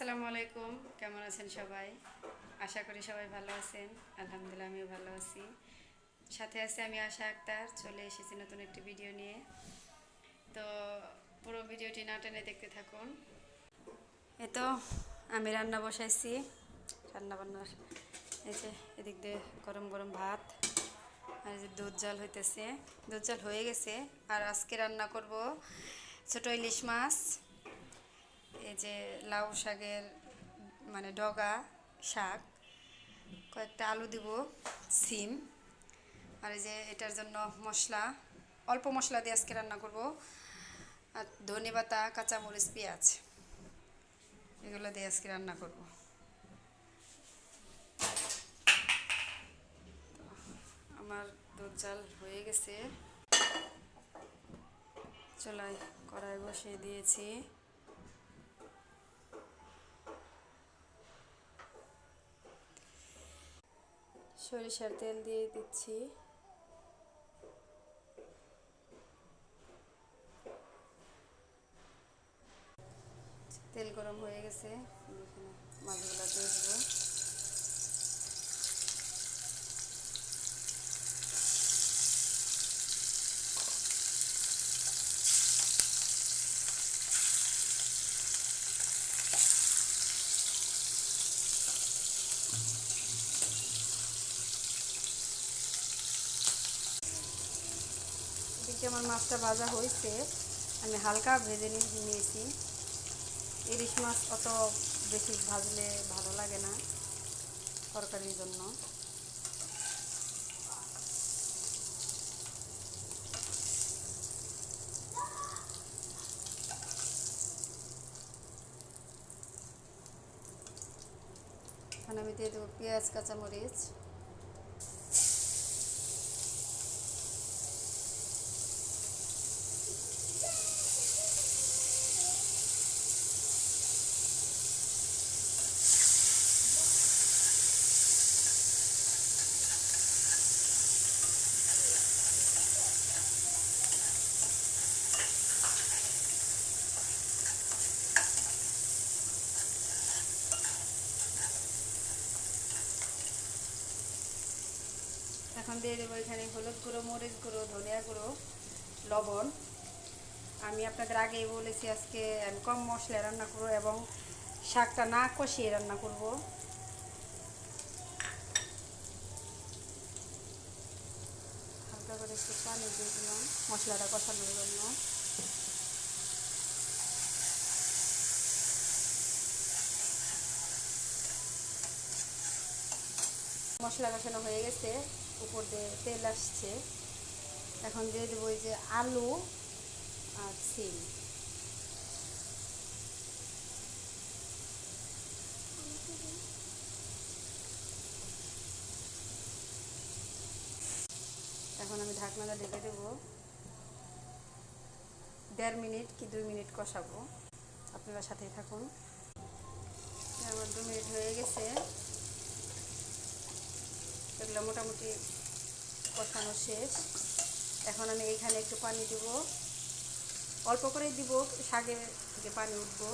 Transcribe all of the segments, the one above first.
আসসালামু আলাইকুম। কেমন আছেন সবাই? আশা করি সবাই ভালো আছেন। আলহামদুলিল্লাহ, আমিও ভালো আছি। সাথে আছে আমি আশা আক্তার। চলে এসেছি নতুন একটি ভিডিও নিয়ে। তো পুরো ভিডিওটি না টেনে দেখতে থাকুন। এ তো, আমি রান্না বসাইছি। রান্না বান্নার এই যে এদিক দিয়ে গরম গরম ভাত, আর যে দুধ জাল হইতেছে। দুধ জাল হয়ে গেছে। আর আজকে রান্না করব ছোটো ইলিশ মাছ। এই যে লাউ শাকের মানে ডগা শাক, কয়েকটা আলু দিব, সিম, আর এই যে এটার জন্য মশলা, অল্প মশলা দিয়ে আজকে রান্না করব, আর ধনে পাতা, কাঁচামরিচ, পেঁয়াজ, এগুলো দিয়ে আজকে রান্না করব। আমার দুধ জাল হয়ে গেছে। চলাই কড়াই বসিয়ে দিয়েছি। সরিষার তেল দিয়ে দিচ্ছি। তেল গরম হয়ে গেছে। মাছগুলো দিয়ে দেবো এদিকে আমার মাছটা ভাজা হয়েছে। আমি হালকা ভেজে নিয়েছি। ইলিশ মাছ অত বেশি ভাজলে ভালো লাগে না তরকারির জন্য। আমি দিয়ে দেবো পেঁয়াজ, কাঁচামরিচ। এখন দিয়ে দেবো এখানে হলুদ গুঁড়ো, মরিচ গুঁড়ো, ধনিয়া গুঁড়ো, লবণ। আমি আপনাদের আগেই বলেছি আজকে আমি কম মশলায় রান্না করব এবং শাকটা না কষিয়ে রান্না করব। হালকা করে একটু পানি দিয়ে দিলাম মশলাটা কষানোর জন্য। মশলা কষানো হয়ে গেছে। উপর দিয়ে তেল আসছে। এখন দিয়ে দেবো ওই যে আলু আর সিম। এখন আমি ঢাকনাটা ঢেকে দেবো। দেড় মিনিট কি দুই মিনিট কষাবো। আপনারা সাথেই থাকুন। আমার দু মিনিট হয়ে গেছে। এগুলো মোটামুটি কষানো শেষ। এখন আমি এইখানে একটু পানি দিব। অল্প করেই দিব শাকের থেকে পানি উঠবো।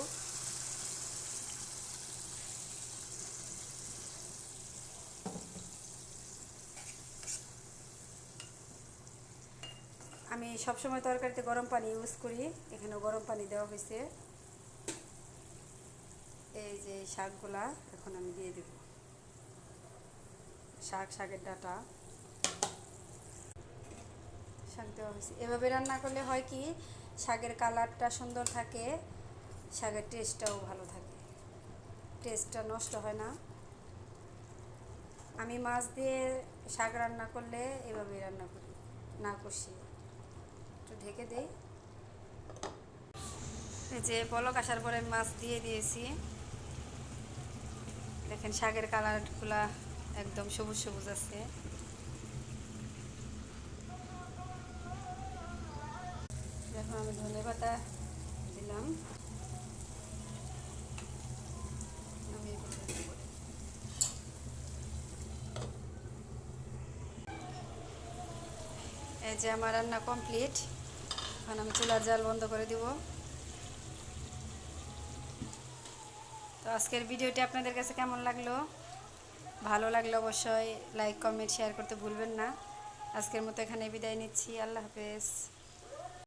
আমি সবসময় তরকারিতে গরম পানি ইউজ করি এখানে গরম পানি দেওয়া হয়েছে। এই যে শাকগুলা, এখন আমি দিয়ে দেব। শাক, শাকের ডাটা। শাক দেওয়া হয়েছে। এভাবে রান্না করলে হয় কি, শাকের কালারটা সুন্দর থাকে, শাকের টেস্টটাও ভালো থাকে। টেস্টটা নষ্ট হয় না। আমি মাছ দিয়ে শাক রান্না করলে এভাবেই রান্না করি, না কষিয়ে একটু ঢেকে দিই। এই যে পলক আসার পরে মাছ দিয়ে দিয়েছি। দেখেন শাকের কালারগুলা একদম সবুজ সবুজ আছে। দেখো, আমি ধনে পাতা দিলাম। আমি এই যে আমার রান্না কমপ্লিট। এখন আমি চুলার জাল বন্ধ করে দিব। তো আজকের ভিডিওটি আপনাদের কাছে কেমন লাগল? ভালো লাগলে অবশ্যই লাইক কমেন্ট শেয়ার করতে ভুলবেন না। আজকের মতো এখানে বিদায় নিচ্ছি। আল্লাহ হাফেজ।